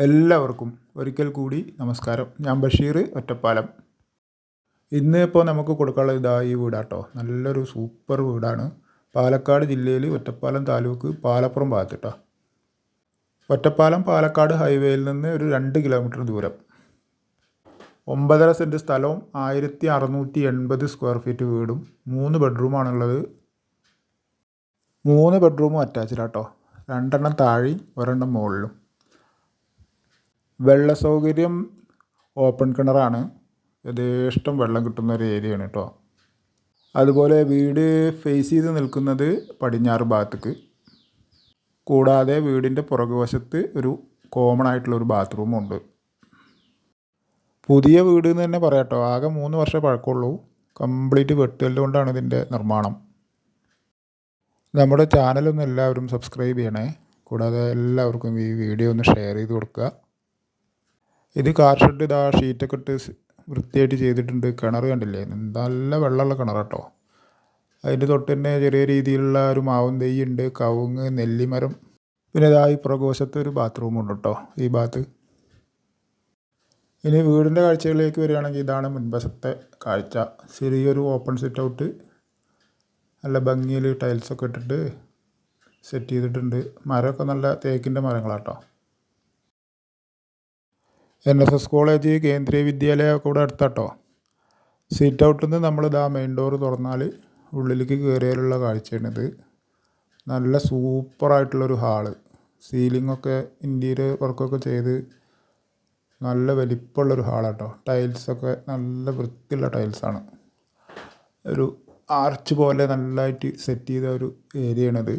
എല്ലാവർക്കും ഒരിക്കൽ കൂടി നമസ്കാരം. ഞാൻ ബഷീർ ഒറ്റപ്പാലം. ഇന്ന് ഇപ്പോൾ നമുക്ക് കൊടുക്കാനുള്ള ഇതാ ഈ വീടാട്ടോ. നല്ലൊരു സൂപ്പർ വീടാണ്. പാലക്കാട് ജില്ലയിൽ ഒറ്റപ്പാലം താലൂക്ക് പാലപ്പുറം ഭാഗത്തിട്ടോ. ഒറ്റപ്പാലം പാലക്കാട് ഹൈവേയിൽ നിന്ന് ഒരു രണ്ട് കിലോമീറ്റർ ദൂരം. ഒമ്പതര സെന്റ് സ്ഥലവും ആയിരത്തി അറുന്നൂറ്റി എൺപത് സ്ക്വയർ ഫീറ്റ് വീടും മൂന്ന് ബെഡ്റൂമാണുള്ളത്. മൂന്ന് ബെഡ്റൂമും അറ്റാച്ച്ഡാട്ടോ. രണ്ടെണ്ണം താഴെയും ഒരെണ്ണം മുകളിലും. വെള്ള സൗകര്യം ഓപ്പൺ കിണറാണ്. യഥേഷ്ടം വെള്ളം കിട്ടുന്ന ഒരു ഏരിയയാണ് കേട്ടോ അതുപോലെ വീട് ഫേസ് ചെയ്ത് നിൽക്കുന്നത് പടിഞ്ഞാറ് ഭാഗത്തേക്ക്. കൂടാതെ വീടിന്റെ പുറകുവശത്ത് ഒരു കോമൺ ആയിട്ടുള്ള ഒരു ബാത്റൂമും ഉണ്ട്. പുതിയ വീട് എന്ന് തന്നെ പറയാം കേട്ടോ ആകെ മൂന്ന് വർഷം പഴക്കമുള്ളൂ. കംപ്ലീറ്റ് വെട്ടുകല്ല് കൊണ്ടാണ് ഇതിന്റെ നിർമ്മാണം. നമ്മുടെ ചാനലൊന്ന് എല്ലാവരും സബ്സ്ക്രൈബ് ചെയ്യണേ. കൂടാതെ എല്ലാവർക്കും ഈ വീഡിയോ ഒന്ന് ഷെയർ ചെയ്ത് കൊടുക്കുക. ഇത് കാർ ഷെഡ് ഇതാ ഷീറ്റൊക്കെ ഇട്ട് വൃത്തിയായിട്ട് ചെയ്തിട്ടുണ്ട്. കിണർ കണ്ടില്ലേ? നല്ല വെള്ളമുള്ള കിണർ കേട്ടോ അതിന്റെ തൊട്ട് തന്നെ ചെറിയ രീതിയിലുള്ള ഒരു മാവും തെയ്യുണ്ട് കവുങ്ങ് നെല്ലിമരം. പിന്നെ ഇതാ ഈ പ്രകോശത്തെ ഒരു ബാത്റൂം ഉണ്ട് കേട്ടോ ഈ ഭാഗത്ത്. ഇനി വീടിന്റെ കാഴ്ചകളിലേക്ക് വരികയാണെങ്കിൽ ഇതാണ് മുൻവശത്തെ കാഴ്ച. ചെറിയൊരു ഓപ്പൺ സിറ്റ് ഔട്ട് നല്ല ഭംഗിയിൽ ടൈൽസൊക്കെ ഇട്ടിട്ട് സെറ്റ് ചെയ്തിട്ടുണ്ട്. മരമൊക്കെ നല്ല തേക്കിന്റെ മരങ്ങളാട്ടോ. N S S college Kendriya Vidyalaya ഇവിടെ അടുത്താട്ടോ. സീറ്റ് ഔട്ടിൽ നിന്ന് നമ്മൾ ഇതാ മെയിൻ ഡോർ തുറന്നാൽ ഉള്ളിലേക്ക് കയറിയാലുള്ള കാഴ്ചയാണിത്. നല്ല സൂപ്പറായിട്ടുള്ളൊരു ഹാൾ സീലിങ്ങൊക്കെ ഇന്റീരിയർ വർക്കൊക്കെ ചെയ്ത് നല്ല വലിപ്പമുള്ളൊരു ഹാളാട്ടോ ടൈൽസൊക്കെ നല്ല വൃത്തിയുള്ള ടൈൽസാണ് ഒരു ആർച്ച് പോലെ നല്ലതായിട്ട് സെറ്റ് ചെയ്ത ഒരു ഏരിയയാണിത്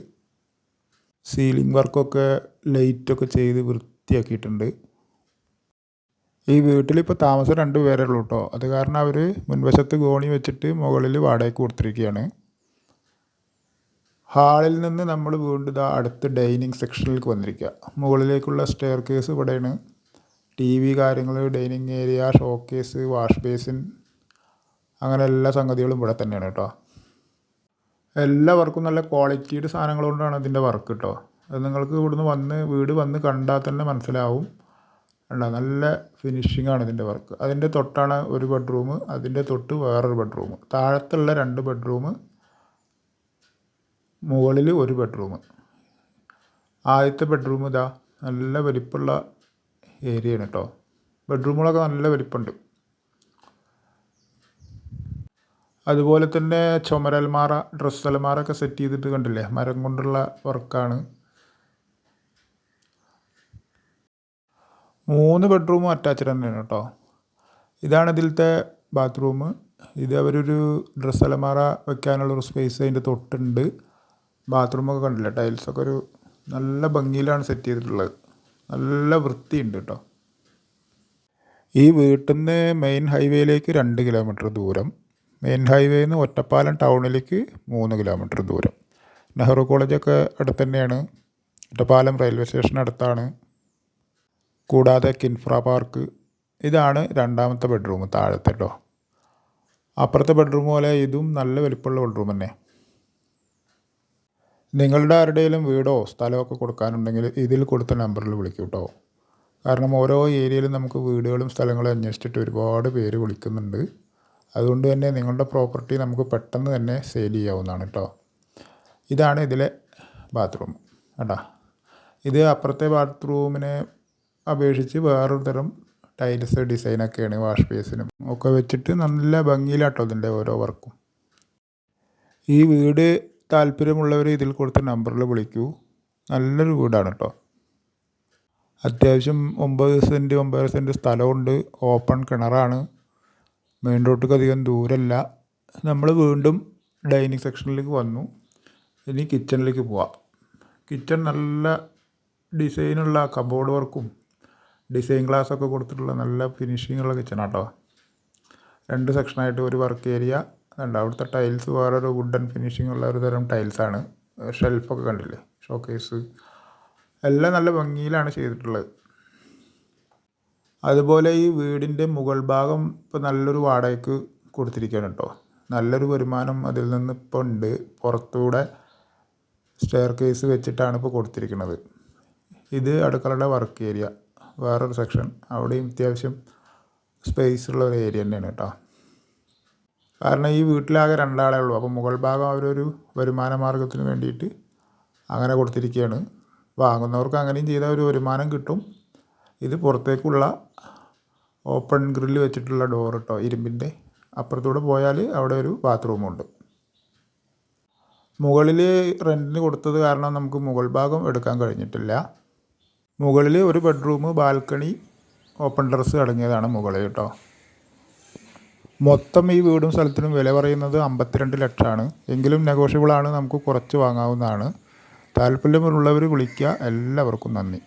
സീലിംഗ് വർക്കൊക്കെ ലൈറ്റൊക്കെ ചെയ്ത് വൃത്തിയാക്കിയിട്ടുണ്ട്. ഈ വീട്ടിൽ ഇപ്പോൾ താമസം രണ്ട് പേരേ ഉള്ളൂ കേട്ടോ അത് കാരണം അവർ മുൻവശത്ത് ഗോണി വെച്ചിട്ട് മുകളിൽ വാടകയ്ക്ക് കൊടുത്തിരിക്കുകയാണ് ഹാളിൽ നിന്ന് നമ്മൾ വീണ്ടും ഇതാ അടുത്ത് ഡൈനിങ് സെക്ഷനിലേക്ക് വന്നിരിക്കുക മുകളിലേക്കുള്ള സ്റ്റെയർ കേസ് ഇവിടെയാണ്. ടി വി കാര്യങ്ങൾ dining area showcase wash basin അങ്ങനെ എല്ലാ സംഗതികളും ഇവിടെ തന്നെയാണ് കേട്ടോ എല്ലാ വർക്കും നല്ല ക്വാളിറ്റിയുടെ സാധനങ്ങൾ കൊണ്ടാണ് ഇതിന്റെ വർക്ക് കേട്ടോ അത് നിങ്ങൾക്ക് ഇവിടുന്ന് വന്ന് വീട് വന്ന് കണ്ടാൽ തന്നെ മനസ്സിലാവും. അല്ല നല്ല ഫിനിഷിങ്ങാണ് ഇതിന്റെ വർക്ക് അതിന്റെ തൊട്ടാണ് ഒരു ബെഡ്റൂം അതിന്റെ തൊട്ട് വേറൊരു ബെഡ്റൂം താഴത്തുള്ള രണ്ട് ബെഡ്റൂം മുകളിൽ ഒരു ബെഡ്റൂം ആദ്യത്തെ ബെഡ്റൂം ഇതാ നല്ല വലിപ്പമുള്ള ഏരിയയാണ് കേട്ടോ ബെഡ്റൂമുകളൊക്കെ നല്ല വലിപ്പമുണ്ട് അതുപോലെ തന്നെ ചുമരൽമാറ ഡ്രസ്സ് അലമാറ ഒക്കെ സെറ്റ് ചെയ്തിട്ട് കണ്ടില്ലേ? മരം കൊണ്ടുള്ള വർക്കാണ് മൂന്ന് ബെഡ്റൂമും അറ്റാച്ച്ഡ് തന്നെയാണ് കേട്ടോ. ഇതാണ് ഇതിലത്തെ ബാത്റൂം ഇത് അവരൊരു ഡ്രസ് അലമാറ വെക്കാനുള്ളൊരു സ്പേസ് അതിന്റെ തൊട്ടുണ്ട്. ബാത്റൂമൊക്കെ കണ്ടില്ല? ടൈൽസൊക്കെ ഒരു നല്ല ഭംഗിയിലാണ് സെറ്റ് ചെയ്തിട്ടുള്ളത്. നല്ല വൃത്തിയുണ്ട് കേട്ടോ. ഈ വീട്ടിൽ നിന്ന് മെയിൻ ഹൈവേയിലേക്ക് രണ്ട് കിലോമീറ്റർ ദൂരം. മെയിൻ ഹൈവേയിൽ നിന്ന് ഒറ്റപ്പാലം ടൗണിലേക്ക് മൂന്ന് കിലോമീറ്റർ ദൂരം. നെഹ്റു കോളേജൊക്കെ അടുത്ത് തന്നെയാണ്. ഒറ്റപ്പാലം റെയിൽവേ സ്റ്റേഷൻ അടുത്താണ്. കൂടാതെ കിൻഫ്ര പാർക്ക്. ഇതാണ് രണ്ടാമത്തെ ബെഡ്റൂം താഴത്തെ കേട്ടോ അപ്പുറത്തെ ബെഡ്റൂം പോലെ ഇതും നല്ല വലിപ്പമുള്ള ബെഡ്റൂം തന്നെ. നിങ്ങളുടെ ആരുടെയും വീടോ സ്ഥലമൊക്കെ കൊടുക്കാനുണ്ടെങ്കിൽ ഇതിൽ കൊടുത്ത നമ്പറിൽ വിളിക്കും കേട്ടോ കാരണം ഓരോ ഏരിയയിലും നമുക്ക് വീടുകളും സ്ഥലങ്ങളും അന്വേഷിച്ചിട്ട് ഒരുപാട് പേര് വിളിക്കുന്നുണ്ട്. അതുകൊണ്ട് തന്നെ നിങ്ങളുടെ പ്രോപ്പർട്ടി നമുക്ക് പെട്ടെന്ന് തന്നെ സെയിൽ ചെയ്യാവുന്നതാണ് കേട്ടോ ഇതാണ് ഇതിലെ ബാത്റൂം. കേട്ടോ ഇത് അപ്പുറത്തെ ബാത്റൂമിനെ അപേക്ഷിച്ച് വേറൊരു തരം ടൈൽസ് ഡിസൈനൊക്കെയാണ് വാഷ് ബേസിനും. ഒക്കെ വെച്ചിട്ട് നല്ല ഭംഗിയിലാട്ടോ ഇതിന്റെ ഓരോ വർക്കും. ഈ വീട് താല്പര്യമുള്ളവർ ഇതിൽ കൊടുത്ത നമ്പറിൽ വിളിക്കൂ. നല്ലൊരു വീടാണ് കേട്ടോ അത്യാവശ്യം ഒമ്പത് സെന്റ് ഒമ്പതര സെന്റ് സ്ഥലമുണ്ട്. ഓപ്പൺ കിണറാണ്. മെയിൻ റോഡിലേക്ക് അധികം ദൂരമല്ല നമ്മൾ വീണ്ടും ഡൈനിങ് സെക്ഷനിലേക്ക് വന്നു. ഇനി കിച്ചണിലേക്ക് പോവാം. കിച്ചൺ നല്ല ഡിസൈനുള്ള കബോർഡ് വർക്കും ഡിസൈൻ ഗ്ലാസ് ഒക്കെ കൊടുത്തിട്ടുള്ള നല്ല ഫിനിഷിംഗ് ഉള്ള കിച്ചൺ കേട്ടോ. രണ്ട് സെക്ഷനായിട്ട് ഒരു വർക്ക് ഏരിയ ഉണ്ട് അവിടുത്തെ ടൈൽസ് വേറൊരു വുഡൻ ഫിനിഷിംഗ് ഉള്ള ഒരു തരം ടൈൽസാണ് ഷെൽഫൊക്കെ കണ്ടില്ലേ? ഷോക്കേസ് എല്ലാം നല്ല ഭംഗിയിലാണ് ചെയ്തിട്ടുള്ളത്. അതുപോലെ ഈ വീടിന്റെ മുകൾ ഭാഗം ഇപ്പോൾ നല്ലൊരു വാടകയ്ക്ക് കൊടുത്തിരിക്കുകയാണ് കേട്ടോ. നല്ലൊരു വരുമാനം അതിൽ നിന്ന് ഇപ്പോൾ ഉണ്ട്. പുറത്തൂടെ സ്റ്റെയർ കേസ് വെച്ചിട്ടാണ് ഇപ്പോൾ കൊടുത്തിരിക്കുന്നത്. ഇത് അടുക്കളയുടെ വർക്ക് ഏരിയ വേറൊരു സെക്ഷൻ അവിടെയും അത്യാവശ്യം സ്പേസ് ഉള്ള ഒരു ഏരിയ തന്നെയാണ് കേട്ടോ. കാരണം ഈ വീട്ടിലാകെ രണ്ടാളേ ഉള്ളൂ. അപ്പോൾ മുകൾ ഭാഗം അവരൊരു വരുമാന മാർഗത്തിന് വേണ്ടിയിട്ട് അങ്ങനെ കൊടുത്തിരിക്കുകയാണ് വാങ്ങുന്നവർക്ക് അങ്ങനെയും ചെയ്താൽ ഒരു വരുമാനം കിട്ടും. ഇത് പുറത്തേക്കുള്ള ഓപ്പൺ ഗ്രില്ല് വെച്ചിട്ടുള്ള ഡോർ കേട്ടോ ഇരുമ്പിന്റെ അപ്പുറത്തൂടെ പോയാൽ അവിടെ ഒരു ബാത്റൂമുണ്ട് മുകളിൽ റെന്റിന് കൊടുത്തത് കാരണം നമുക്ക് മുകൾ ഭാഗം എടുക്കാൻ കഴിഞ്ഞിട്ടില്ല. മുകളിൽ ഒരു ബെഡ്റൂം ബാൽക്കണി ഓപ്പൺ ടെറസ് അടങ്ങിയതാണ് മുകളിൽ കേട്ടോ. മൊത്തം ഈ വീടും സ്ഥലത്തിനും വില പറയുന്നത് അമ്പത്തിരണ്ട് ലക്ഷമാണ്. എങ്കിലും നെഗോഷ്യബിളാണ് നമുക്ക് കുറച്ച് വാങ്ങാവുന്നതാണ്. താല്പര്യമുള്ളവർ വിളിക്കുക. എല്ലാവർക്കും നന്ദി.